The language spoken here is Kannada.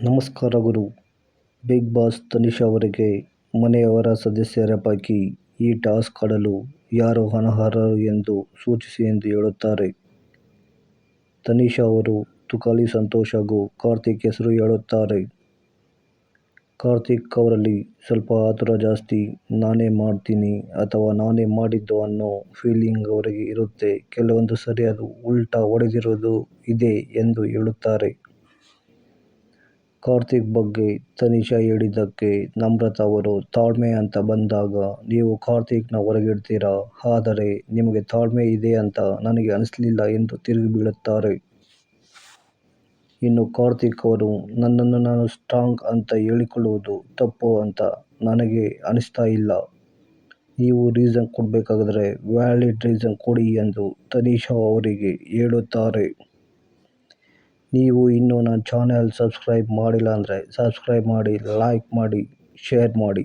ನಮಸ್ಕಾರ ಗುರು ಬಿಗ್ ಬಾಸ್ ತನಿಷಾ ಅವರಿಗೆ, ಮನೆಯವರ ಸದಸ್ಯರ ಪೈಕಿ ಈ ಟಾಸ್ಕ್ ಆಡಲು ಯಾರು ಅನರ್ಹರು ಎಂದು ಸೂಚಿಸಿ ಎಂದು ಹೇಳುತ್ತಾರೆ. ತನಿಷಾ ಅವರು ತುಕಾಲಿ ಸಂತೋಷ್ ಹಾಗೂ ಕಾರ್ತಿಕ್ ಹೆಸರು ಹೇಳುತ್ತಾರೆ. ಕಾರ್ತಿಕ್ ಅವರಲ್ಲಿ ಸ್ವಲ್ಪ ಆತುರ ಜಾಸ್ತಿ. ನಾನೇ ಮಾಡ್ತೀನಿ ಅಥವಾ ನಾನೇ ಮಾಡಿದ್ದು ಅನ್ನೋ ಫೀಲಿಂಗ್ ಅವರಿಗೆ ಇರುತ್ತೆ. ಕೆಲವೊಂದು ಸರಿ ಅದು ಉಲ್ಟಾ ಹೊಡೆದಿರೋದು ಇದೆ ಎಂದು ಹೇಳುತ್ತಾರೆ. ಕಾರ್ತಿಕ್ ಬಗ್ಗೆ ತನಿಷಾ ಹೇಳಿದ್ದಕ್ಕೆ ನಮ್ರತಾ ಅವರು ತಾಳ್ಮೆ ಅಂತ ಬಂದಾಗ, ನೀವು ಕಾರ್ತಿಕ್ನ ಹೊರಗಿಡ್ತೀರಾ ಆದರೆ ನಿಮಗೆ ತಾಳ್ಮೆ ಇದೆ ಅಂತ ನನಗೆ ಅನಿಸ್ಲಿಲ್ಲ ಎಂದು ತಿರುಗಿ ಬೀಳುತ್ತಾರೆ. ಇನ್ನು ಕಾರ್ತಿಕ್ ಅವರು, ನನ್ನನ್ನು ನಾನು ಸ್ಟ್ರಾಂಗ್ ಅಂತ ಹೇಳಿಕೊಳ್ಳುವುದು ತಪ್ಪು ಅಂತ ನನಗೆ ಅನಿಸ್ತಾ ಇಲ್ಲ. ನೀವು ರೀಸನ್ ಕೊಡಬೇಕಾದರೆ ವ್ಯಾಲಿಡ್ ರೀಸನ್ ಕೊಡಿ ಎಂದು ತನಿಷಾ ಅವರಿಗೆ ಹೇಳುತ್ತಾರೆ. ನೀವು ಇನ್ನೂ ನನ್ನ ಚಾನೆಲ್ ಸಬ್ಸ್ಕ್ರೈಬ್ ಮಾಡಿಲ್ಲ ಅಂದರೆ ಸಬ್ಸ್ಕ್ರೈಬ್ ಮಾಡಿ ಲೈಕ್ ಮಾಡಿ ಶೇರ್ ಮಾಡಿ.